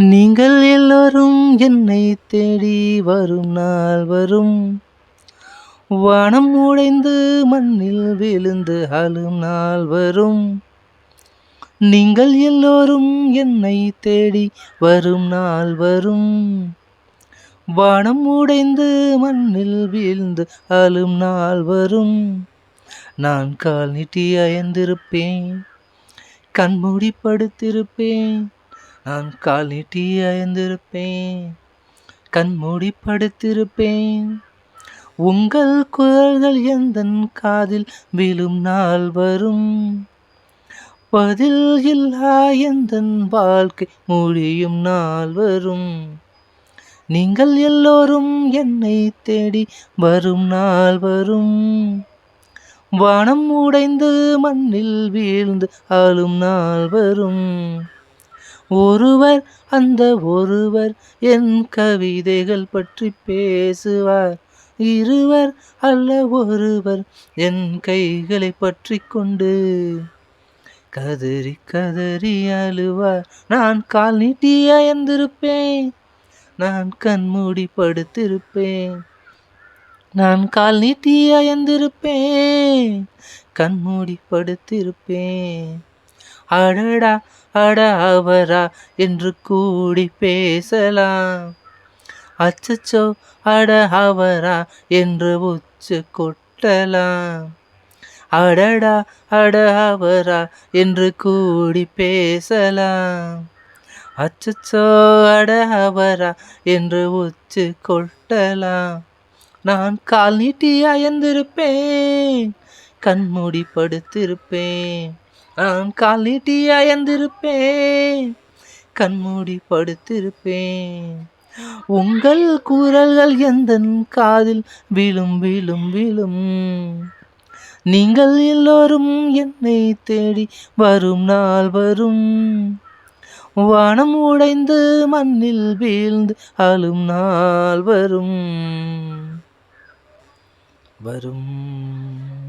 நீங்கள் எல்லோரும் என்னை தேடி வரும் நாள் வரும். வானம் உடைந்து மண்ணில் விழுந்து அழும் நாள் வரும். நீங்கள் எல்லோரும் என்னை தேடி வரும் நாள் வரும். வானம் உடைந்து மண்ணில் வீழ்ந்து அழும் நாள் வரும். நான் கால் நீட்டி அயர்ந்திருப்பேன் கண்மூடி படுத்திருப்பேன். நான் கால் நீட்டி அயர்ந்திருப்பேன் கண்மூடி படுத்திருப்பேன். உங்கள் குரல்கள் எந்தன் காதில் விழும் நாள் வரும்? பதில் இல்லா எந்தன் வாழ்க்கை முடியும் நாள் வரும்? நீங்கள் எல்லோரும் என்னை தேடி வரும் நாள் வரும். வானம் உடைந்து மண்ணில் வீழ்ந்து ஆளும் நாள் வரும். ஒருவர் அந்த ஒருவர் என் கவிதைகள் பற்றி பேசுவார். இருவர் அல்ல ஒருவர் என் கைகளை பற்றி கொண்டு கதறி கதறி அழுவார். நான் கால் நீட்டி அயர்ந்திருப்பேன் நான் கண்மூடி படுத்திருப்பேன். நான் கால் நீட்டி அயர்ந்திருப்பேன் கண்மூடி படுத்திருப்பேன். அடடா அட அவரா என்று கூடி பேசலாம். அச்சச்சோ அட அவரா என்று உச்சு கொட்டலாம். அடடா அட அவரா என்று கூடி பேசலாம். அச்சச்சோ அட அவரா என்று உச்சு கொட்டலாம். நான் கால் நீட்டி அயர்ந்திருப்பேன் கண்மூடி படுத்திருப்பேன். நான் கால் நீட்டி அயர்ந்திருப்பேன் கண்மூடி படுத்திருப்பேன். உங்கள் குரல்கள் எந்த காதில் விழும் விழும் விழும்? நீங்கள் எல்லோரும் என்னை தேடி வரும் நாள் வரும். வானம் உடைந்து மண்ணில் வீழ்ந்து அழும் நாள் வரும். வரும்.